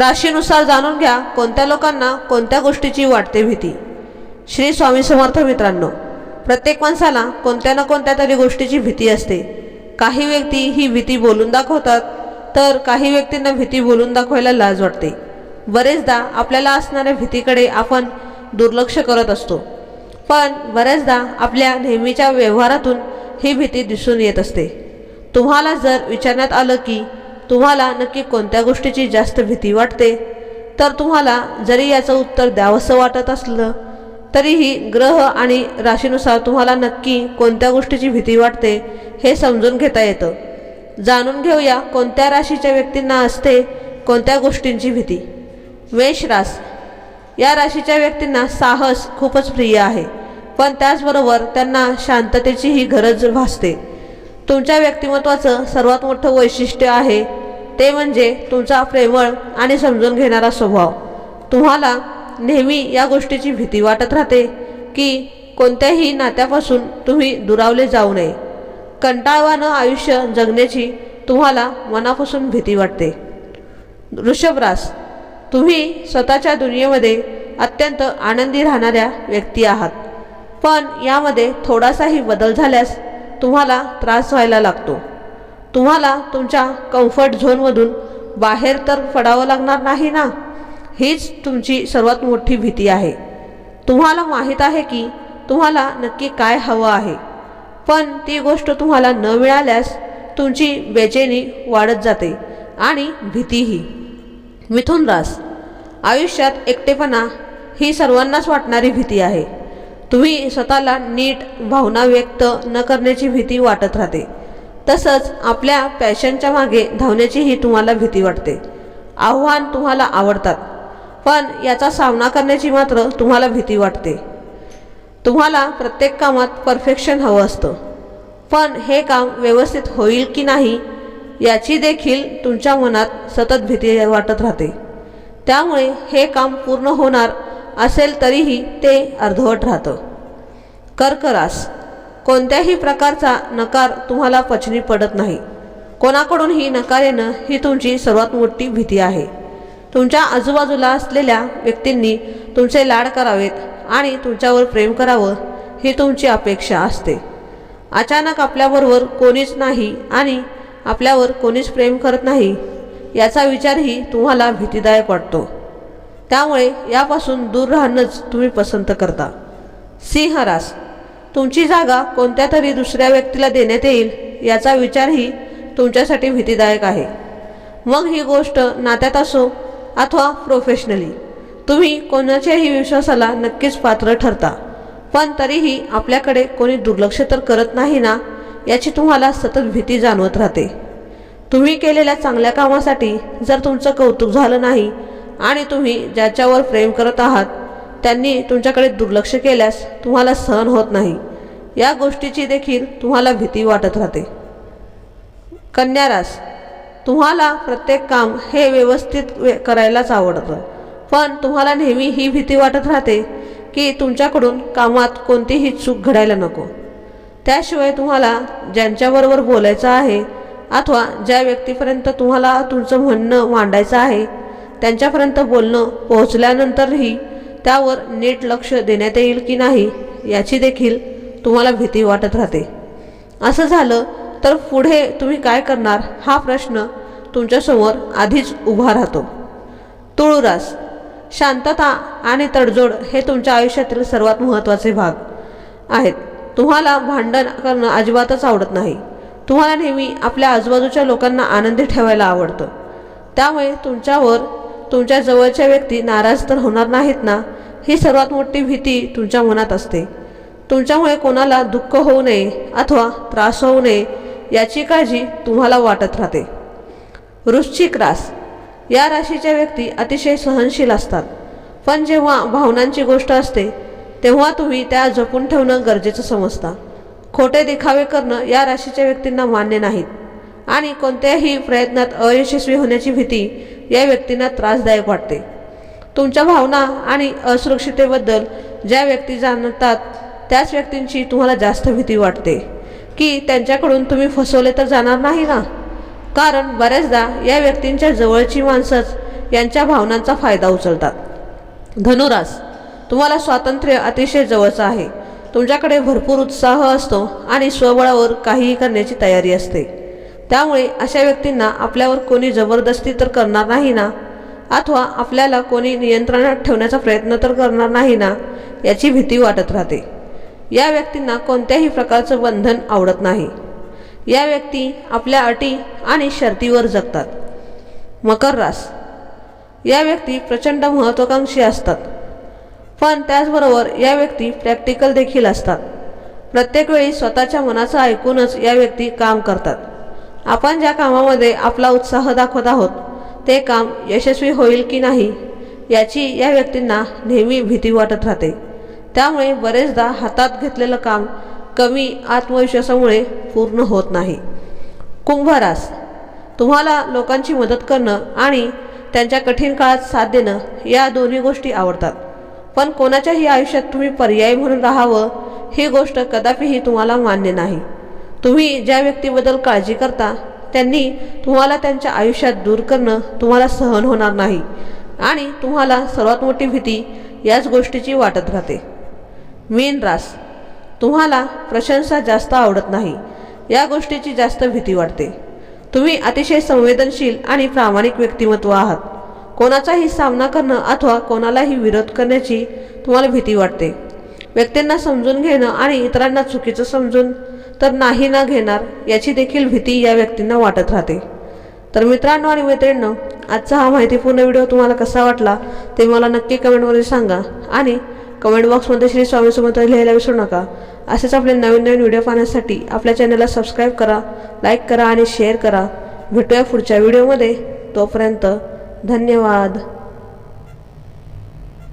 राशीनुसार जाणून घ्या कोणत्या लोकांना कोणत्या गोष्टीची वाटते भीती. श्री स्वामी समर्थ मित्रांनो प्रत्येक माणसाला कोणत्या ना कोणत्या तरी गोष्टीची भीती असते. काही व्यक्ती ही भीती बोलून दाखवतात तर काही व्यक्तींना भीती बोलून दाखवायला लाज वाटते. बरेचदा आपल्याला असणाऱ्या भीतीकडे आपण दुर्लक्ष करत असतो. पण बऱ्याचदा आपल्या नेहमीच्या व्यवहारातून ही भीती दिसून येत असते. तुम्हाला जर विचारण्यात आलं की तुम्हाला नक्की कोणत्या गोष्टीची जास्त भीती वाटते? तर तुम्हाला जरी याचं उत्तर द्यावंसं वाटत असलं तरीही ग्रह आणि राशीनुसार तुम्हाला नक्की कोणत्या गोष्टीची भीती वाटते हे समजून घेता येतं. जाणून घेऊया कोणत्या राशीच्या व्यक्तींना असते कोणत्या गोष्टींची भीती. मेष रास. या राशीच्या व्यक्तींना साहस खूपच प्रिय आहे पण त्याचबरोबर त्यांना शांततेचीही गरज भासते. तुमच्या व्यक्तिमत्वाचं सर्वात मोठं वैशिष्ट्य आहे. ते म्हणजे तुमचा प्रेमळ आणि समजून घेणारा स्वभाव. तुम्हाला नेहमी या गोष्टीची भीती वाटत राहते की कोणत्याही नात्यापासून तुम्ही दुरावले जाऊ नये. कंटाळवानं आयुष्य जगण्याची तुम्हाला मनापासून भीती वाटते. वृषभ तुम्ही स्वतःच्या दुनियेमध्ये अत्यंत आनंदी राहणाऱ्या व्यक्ती आहात. पण यामध्ये थोडासाही बदल झाल्यास तुम्हाला त्रास व्हायला लागतो. तुम्हाला तुमच्या कम्फर्ट झोनमधून बाहेर तर पडावं लागणार नाही ना? हीच तुमची सर्वात मोठी भीती आहे. तुम्हाला माहीत आहे की तुम्हाला नक्की काय हवं आहे. पण ती गोष्ट तुम्हाला न मिळाल्यास तुमची बेचैनी वाढत जाते आणि भीतीही. मिथुन रास आयुष्यात एकटेपणा ही सर्वांनाच वाटणारी भीती आहे. तुम्ही स्वतःला नीट भावना व्यक्त न करण्याची भीती वाटत राहते. तसंच आपल्या पॅशनच्या मागे धावण्याचीही तुम्हाला भीती वाटते. आव्हान तुम्हाला आवडतात. पण याचा सामना करण्याची मात्र तुम्हाला भीती वाटते. तुम्हाला प्रत्येक कामात परफेक्शन हवं असतं. पण हे काम व्यवस्थित होईल की नाही याची देखील तुमच्या मनात सतत भीती वाटत राहते. त्यामुळे हे काम पूर्ण होणार असेल तरीही ते अर्धवट राहतं. कर्करास कोणत्याही प्रकारचा नकार तुम्हाला पचनी पडत नाही. कोणाकडूनही नकार येणं ही तुमची सर्वात मोठी भीती आहे. तुमच्या आजूबाजूला असलेल्या व्यक्तींनी तुमचे लाड करावेत आणि तुमच्यावर प्रेम करावं ही तुमची अपेक्षा असते. अचानक आपल्याबरोबर कोणीच नाही आणि आपल्यावर कोणीच प्रेम करत नाही याचा विचारही तुम्हाला भीतीदायक वाटतो. त्यामुळे यापासून दूर राहणंच तुम्ही पसंत करता. सिंहरास तुमची जागा कोणत्या तरी दुसऱ्या व्यक्तीला देण्यात येईल याचा विचारही तुमच्यासाठी भीतीदायक आहे. मग ही गोष्ट नात्यात असो अथवा प्रोफेशनली तुम्ही कोणाच्याही विश्वासाला नक्कीच पात्र ठरता. पण तरीही आपल्याकडे कोणी दुर्लक्ष तर करत नाही ना याची तुम्हाला सतत भीती जाणवत राहते. तुम्ही केलेल्या चांगल्या कामासाठी जर तुमचं कौतुक झालं नाही आणि तुम्ही ज्याच्यावर प्रेम करत आहात त्यांनी तुमच्याकडे दुर्लक्ष केल्यास तुम्हाला सहन होत नाही. या गोष्टीची देखील तुम्हाला भीती वाटत राहते. कन्यारास तुम्हाला प्रत्येक काम हे व्यवस्थित वे करायलाच आवडतं. पण तुम्हाला नेहमी ही भीती वाटत राहते की तुमच्याकडून कामात कोणतीही चूक घडायला नको. त्याशिवाय तुम्हाला ज्यांच्याबरोबर बोलायचं आहे अथवा ज्या व्यक्तीपर्यंत तुम्हाला तुमचं म्हणणं मांडायचं आहे त्यांच्यापर्यंत बोलणं पोहोचल्यानंतरही त्यावर नीट लक्ष देण्यात येईल की नाही याची देखील तुम्हाला भीती वाटत राहते. असं झालं तर पुढे तुम्ही काय करणार हा प्रश्न तुमच्यासमोर आधीच उभा राहतो. तुळुरास शांतता आणि तडजोड हे तुमच्या आयुष्यातील सर्वात महत्त्वाचे भाग आहेत. तुम्हाला भांडण करणं अजिबातच आवडत नाही. तुम्हाला नेहमी आपल्या आजूबाजूच्या लोकांना आनंदी ठेवायला आवडतं. त्यामुळे तुमच्यावर तुमच्या जवळच्या व्यक्ती नाराज तर होणार नाहीत ना? ही सर्वात मोठी भीती तुमच्या मनात असते. तुमच्यामुळे कोणाला दुःख होऊ नये अथवा त्रास होऊ नये याची काळजी तुम्हाला वाटत राहते. वृश्चिक रास. या राशीच्या व्यक्ती अतिशय सहनशील असतात. पण जेव्हा भावनांची गोष्ट असते तेव्हा तुम्ही त्या जपून ठेवणं गरजेचं समजता. खोटे दिखावे करणं या राशीच्या व्यक्तींना मान्य नाहीत. आणि कोणत्याही प्रयत्नात अयशस्वी होण्याची भीती या व्यक्तींना त्रासदायक वाटते. तुमच्या भावना आणि असुरक्षितेबद्दल ज्या व्यक्ती जाणतात त्याच व्यक्तींची तुम्हाला जास्त भीती वाटते. की त्यांच्याकडून तुम्ही फसवले तर जाणार नाही ना? कारण बऱ्याचदा या व्यक्तींच्या जवळची माणसंच यांच्या भावनांचा फायदा उचलतात. धनुरास तुम्हाला स्वातंत्र्य अतिशय जवळचं आहे. तुमच्याकडे भरपूर उत्साह असतो आणि स्वबळावर काहीही करण्याची तयारी असते. त्यामुळे अशा व्यक्तींना आपल्यावर कोणी जबरदस्ती तर करणार नाही ना? अथवा आपल्याला कोणी नियंत्रणात ठेवण्याचा प्रयत्न तर करणार नाही ना? याची भीती वाटत राहते. या व्यक्तींना कोणत्याही प्रकारचं बंधन आवडत नाही. या व्यक्ती आपल्या अटी आणि शर्तीवर जगतात. मकर रास. या व्यक्ती प्रचंड महत्त्वाकांक्षी असतात. पण त्याचबरोबर या व्यक्ती प्रॅक्टिकल देखील असतात. प्रत्येक वेळी स्वतःच्या मनाचं ऐकूनच या व्यक्ती काम करतात. आपण ज्या कामामध्ये आपला उत्साह दाखवत आहोत ते काम यशस्वी होईल की नाही याची या व्यक्तींना नेहमी भीती वाटत राहते. त्यामुळे बरेचदा हातात घेतलेलं काम कमी आत्मविश्वासामुळे पूर्ण होत नाही. कुंभरास तुम्हाला लोकांची मदत करणं आणि त्यांच्या कठीण काळात साथ देणं या दोन्ही गोष्टी आवडतात. पण कोणाच्याही आयुष्यात तुम्ही पर्याय म्हणून राहावं ही गोष्ट कदापिही तुम्हाला मान्य नाही. तुम्ही ज्या व्यक्तीबद्दल काळजी करता त्यांनी तुम्हाला त्यांच्या आयुष्यात दूर करणं तुम्हाला सहन होणार नाही आणि तुम्हाला सर्वात मोठी भीती याच गोष्टीची वाटत राहते. मेन रास तुम्हाला प्रशंसा जास्त आवडत नाही या गोष्टीची जास्त भीती वाटते. तुम्ही अतिशय संवेदनशील आणि प्रामाणिक व्यक्तिमत्व आहात. कोणाचाही सामना करणं अथवा कोणालाही विरोध करण्याची तुम्हाला भीती वाटते. व्यक्तींना समजून घेणं आणि इतरांना चुकीचं समजून तर नाही ना घेणार याची देखील भीती या व्यक्तींना वाटत राहते. तर मित्रांनो आणि मैत्रिणींनो आजचा हा माहितीपूर्ण व्हिडिओ तुम्हाला कसा वाटला ते मला नक्की कमेंटमध्ये सांगा आणि कमेंट बॉक्समध्ये श्री स्वामी समर्थ लिहायला विसरू नका. असेच आपले नवीन नवीन व्हिडिओ पाहण्यासाठी आपल्या चॅनलला सबस्क्राईब करा लाईक करा आणि शेअर करा. भेटूया पुढच्या व्हिडिओमध्ये. तोपर्यंत धन्यवाद.